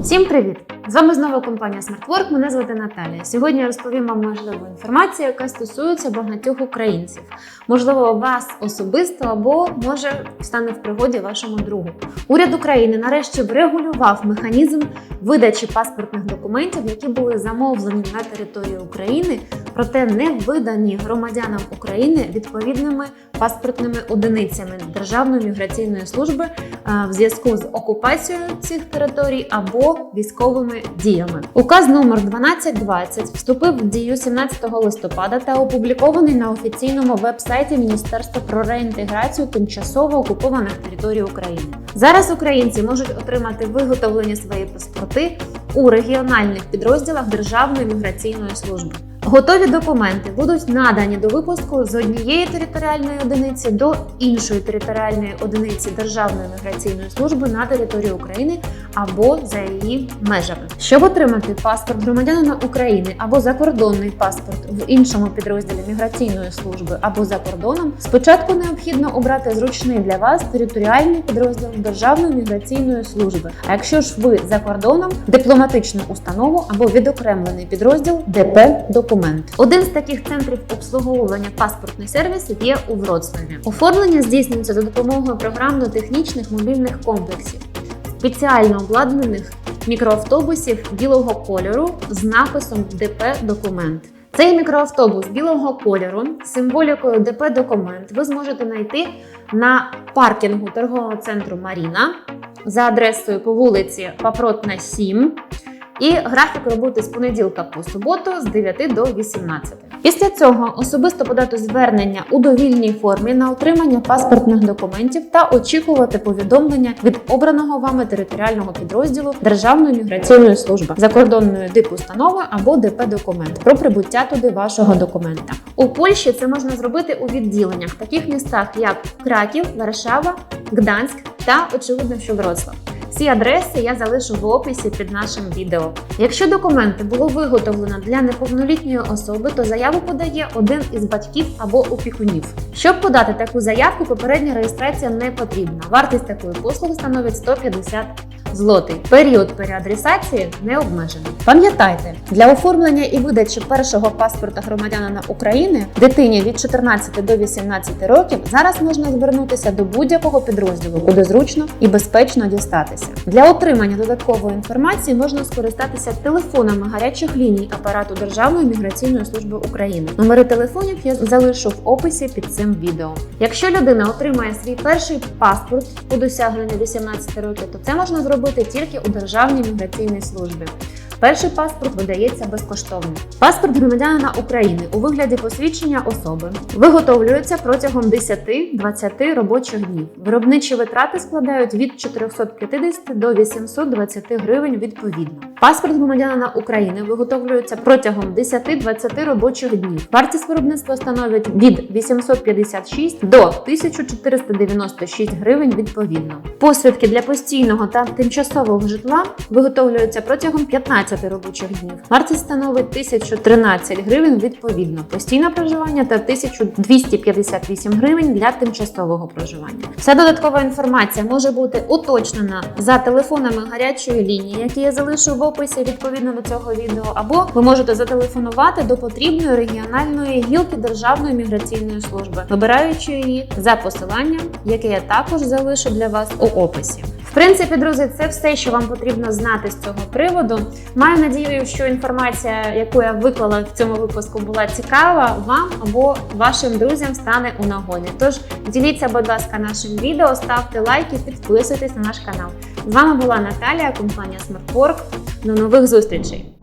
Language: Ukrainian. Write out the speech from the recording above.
Всім привіт! З вами знову компанія SmartWork. Мене звати Наталія. Сьогодні я розповім вам важливу інформацію, яка стосується багатьох українців. Можливо, вас особисто або може стане в пригоді вашому другу. Уряд України нарешті врегулював механізм видачі паспортних документів, які були замовлені на території України, проте не видані громадянам України відповідними паспортними одиницями Державної міграційної служби е, в зв'язку з окупацією цих територій або військовими діями. Указ номер 1220 вступив в дію 17 листопада та опублікований на офіційному веб-сайті Міністерства про реінтеграцію тимчасово окупованих територій України. Зараз українці можуть отримати виготовлені свої паспорти у регіональних підрозділах Державної міграційної служби. Готові документи будуть надані до випуску з однієї територіальної одиниці до іншої територіальної одиниці Державної міграційної служби на території України або за її межами. Щоб отримати паспорт громадянина України або закордонний паспорт в іншому підрозділі міграційної служби або за кордоном, спочатку необхідно обрати зручний для вас територіальний підрозділ Державної міграційної служби. А якщо ж ви за кордоном, дипломатичну установу або відокремлений підрозділ ДП документ. Один з таких центрів обслуговування паспортних сервісів є у Вроцлаві. Оформлення здійснюється за допомогою програмно-технічних мобільних комплексів, спеціально обладнаних мікроавтобусів білого кольору з написом ДП документ. Цей мікроавтобус білого кольору з символікою ДП документ ви зможете знайти на паркінгу торгового центру Маріна за адресою по вулиці Папротна 7 і графік роботи з понеділка по суботу з 9 до 18. Після цього особисто подати звернення у довільній формі на отримання паспортних документів та очікувати повідомлення від обраного вами територіального підрозділу Державної міграційної служби закордонної дипустанови або ДП документ про прибуття туди вашого документа. У Польщі це можна зробити у відділеннях, таких містах як Краків, Варшава, Гданськ та очевидно, що Вроцлав. Всі адреси я залишу в описі під нашим відео. Якщо документи було виготовлено для неповнолітньої особи, то заяву подає один із батьків або опікунів. Щоб подати таку заявку, попередня реєстрація не потрібна. Вартість такої послуги становить 150 злотий. Період переадресації не обмежений. Пам'ятайте, для оформлення і видачі першого паспорта громадянина України дитині від 14 до 18 років зараз можна звернутися до будь-якого підрозділу, куди зручно і безпечно дістатися. Для отримання додаткової інформації можна скористатися телефонами гарячих ліній апарату Державної міграційної служби України. Номери телефонів я залишу в описі під цим відео. Якщо людина отримає свій перший паспорт у досягненні 18 років, то це можна зробити тільки у Державній міграційній службі. Перший паспорт видається безкоштовно. Паспорт громадянина України у вигляді посвідчення особи виготовлюється протягом 10-20 робочих днів. Виробничі витрати складають від 450 до 820 гривень відповідно. Паспорт громадянина України виготовлюється протягом 10-20 робочих днів. Вартість виробництва становить від 856 до 1496 гривень відповідно. Посвідки для постійного та тимчасового житла виготовлюються протягом 15 робочих днів. Вартість становить 1013 гривень відповідно. Постійне проживання та 1258 гривень для тимчасового проживання. Вся додаткова інформація може бути уточнена за телефонами гарячої лінії, які я залишу в описі відповідно до цього відео, або ви можете зателефонувати до потрібної регіональної гілки Державної міграційної служби, вибираючи її за посиланням, яке я також залишу для вас у описі. В принципі, друзі, це все, що вам потрібно знати з цього приводу. Маю надію, що інформація, яку я виклала в цьому випуску, була цікава вам або вашим друзям стане у нагоді. Тож діліться, будь ласка, нашим відео, ставте лайки, підписуйтесь на наш канал. З вами була Наталія, компанія SmartWork. До нових зустрічей!